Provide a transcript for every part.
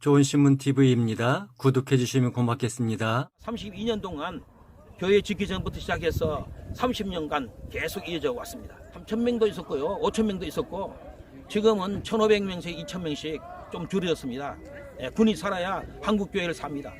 좋은 신문 TV입니다. 구독해 주시면 고맙겠습니다. 32년 동안 교회 짓기 전부터 시작해서 30년간 계속 이어져 왔습니다. 3,000명도 있었고요. 5,000명도 있었고 지금은 1,500명씩 2,000명씩 좀 줄여졌습니다. 예, 군이 살아야 한국 교회를 삽니다.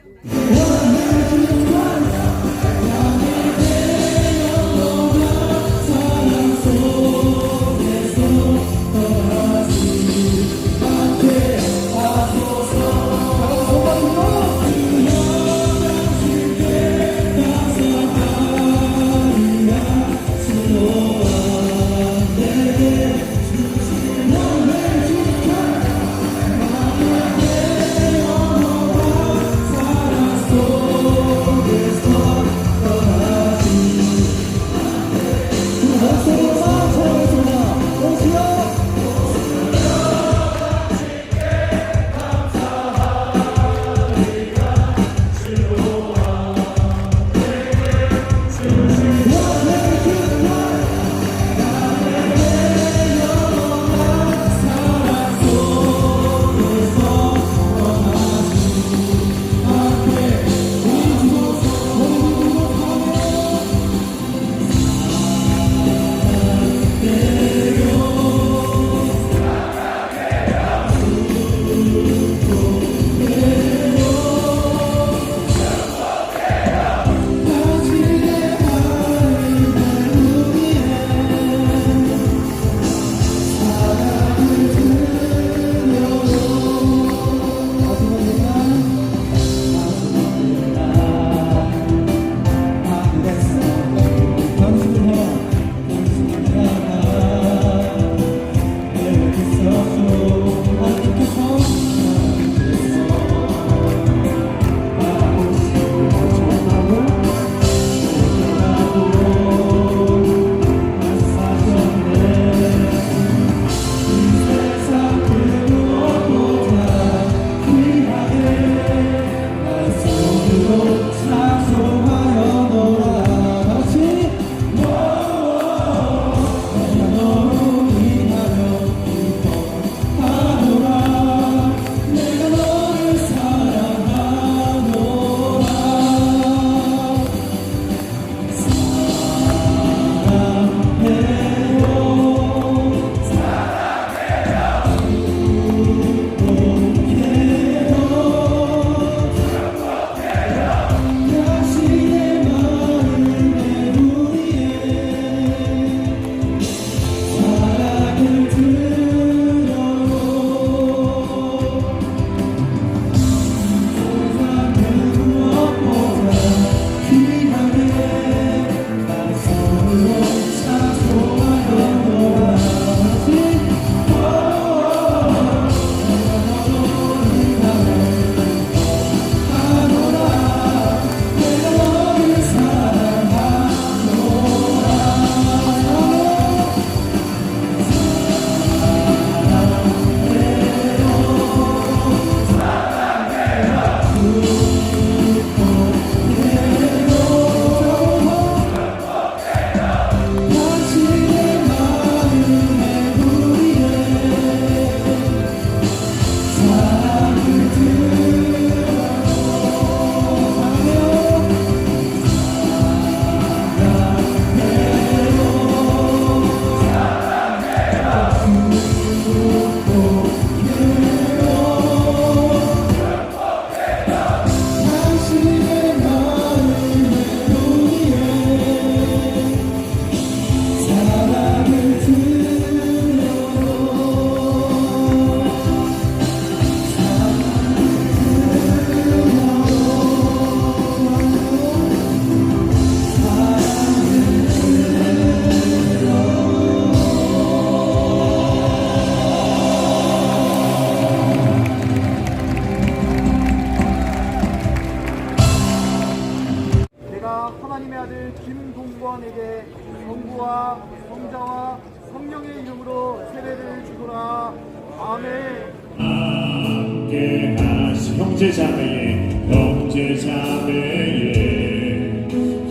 형제자매의 형제자매의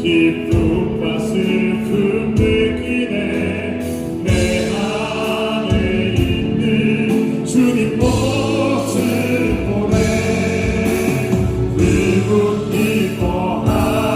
기쁨과 슬픔 느끼네 내 안에 있는 주님 모습 보내 그분 기뻐하시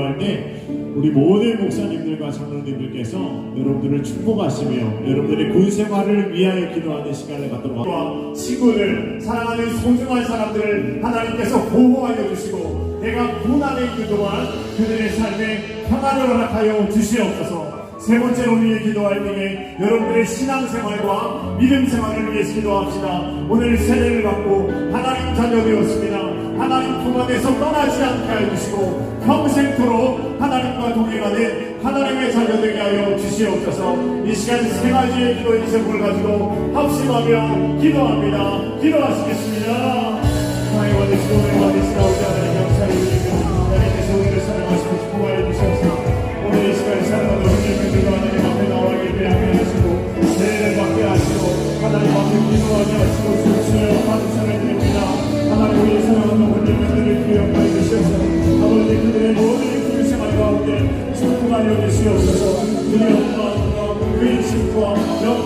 기도할 때 우리 모든 목사님들과 장로님들께서 여러분들을 축복하시며 여러분들의 군 생활을 위하여 기도하는 시간을 갖도록 하고 친구들 사랑하는 소중한 사람들을 하나님께서 보호하여 주시고 내가 군 안에 있는 동안 그들의 삶에 평안을 허락하여 주시옵소서. 세 번째로 위해 기도할 때에 여러분들의 신앙생활과 믿음생활을 위해서 기도합시다. 오늘 세례를 받고 떠나지 않게 하여 주시고 평생토록 하나님과 동행하는 하나님의 자녀 되게 하여 주시옵소서. 이 시간 세 가지의 기도의 제목을 가지고 합심하며 기도합니다. 기도하시겠습니다. 하나님 원하시고 은혜 받으시라 오지 하나님 감사를 드리며 하나님께서 우리를 사랑하시고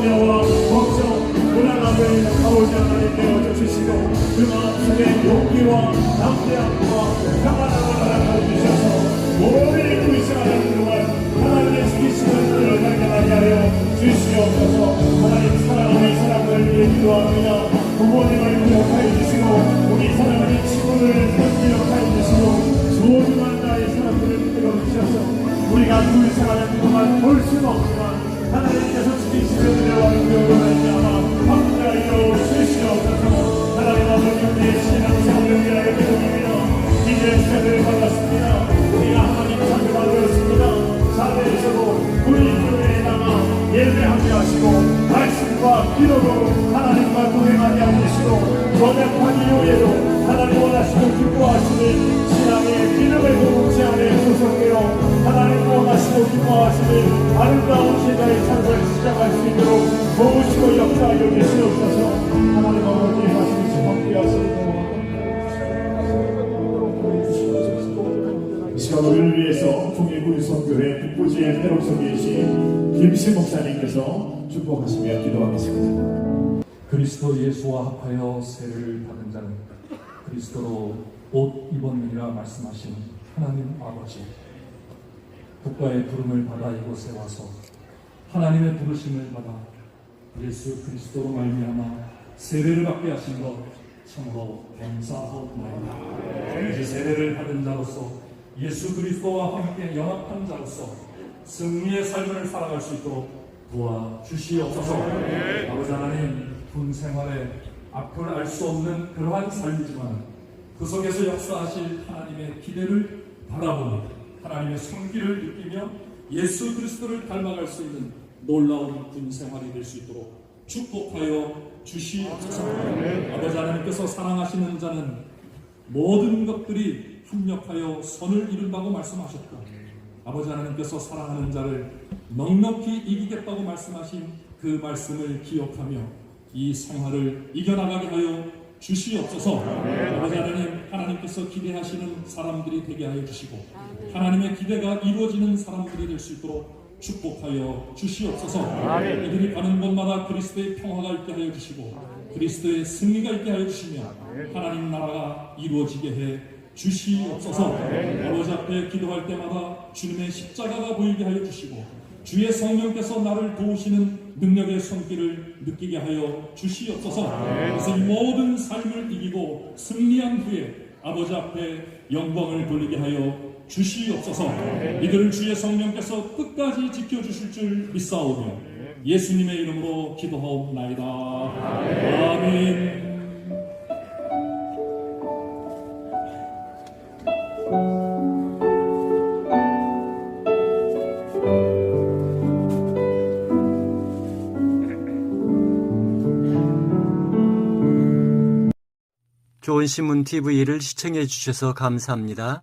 염려와 걱정 불안함을 아버지 하나님 되어 주시고 그 마음속에 용기와 담대함과 평안함을 허락하여 주셔서 모든 군생활을 동안 하나님의 지키심을 발견하게 하여 주시옵소서. 하나님 사랑하는 사람을 위해 기도합니다. 부모님을 기억하여 주시고 우리 사랑하는 친구들을 기억하여 주시고 소중한 나의 사람들을 기억해 주셔서 우리가 그 생활을 동안 볼 수는 없지만 번역한 이후에도 하나님 원하시고 기뻐하시는 신앙의 기름의 공동체 안에 소속되어 하나님 원하시고 기뻐하시는 아름다운 신앙의 삶을 시작할 수 있도록 도우시고 역사하여 주시옵소서. 하나님 아버지 말씀이 함께 하시고 이 시간 우리를 위해서 종일구일 선교회 북부지의 패록서 계신 김신 목사님께서 축복하시며 기도하겠습니다. 그리스도 예수와 합하여 세례를 받은 자는 그리스도로 옷 입었느니라 말씀하신 하나님 아버지. 국가의 부름을 받아 이곳에 와서 하나님의 부르심을 받아 예수 그리스도로 말미암아 세례를 받게 하신 것 참으로 감사하옵나이다. 이제 세례를 받은 자로서 예수 그리스도와 함께 연합한 자로서 승리의 삶을 살아갈 수 있도록 도와 주시옵소서. 아버지 하나님 군 생활에 앞을 알 수 없는 그러한 삶이지만 그 속에서 역사하실 하나님의 기대를 바라보며 하나님의 손길을 느끼며 예수 그리스도를 닮아갈 수 있는 놀라운 군 생활이 될 수 있도록 축복하여 주시옵소서. 아버지 하나님께서 사랑하시는 자는 모든 것들이 합력하여 선을 이룬다고 말씀하셨고 아버지 하나님께서 사랑하는 자를 넉넉히 이기겠다고 말씀하신 그 말씀을 기억하며 이 생활을 이겨나가게 하여 주시옵소서. 아버지 하나님 하나님께서 기대하시는 사람들이 되게 하여 주시고 하나님의 기대가 이루어지는 사람들이 될 수 있도록 축복하여 주시옵소서. 이들이 가는 곳마다 그리스도의 평화가 있게 하여 주시고 그리스도의 승리가 있게 하여 주시며 하나님 나라가 이루어지게 해 주시옵소서. 아버지 앞에 기도할 때마다 주님의 십자가가 보이게 하여 주시고 주의 성령께서 나를 도우시는 능력의 손길을 느끼게 하여 주시옵소서. 그래서 이 모든 삶을 이기고 승리한 후에 아버지 앞에 영광을 돌리게 하여 주시옵소서. 이들을 주의 성령께서 끝까지 지켜주실 줄 믿사오며 예수님의 이름으로 기도하옵나이다. 아멘 좋은 신문 TV를 시청해 주셔서 감사합니다.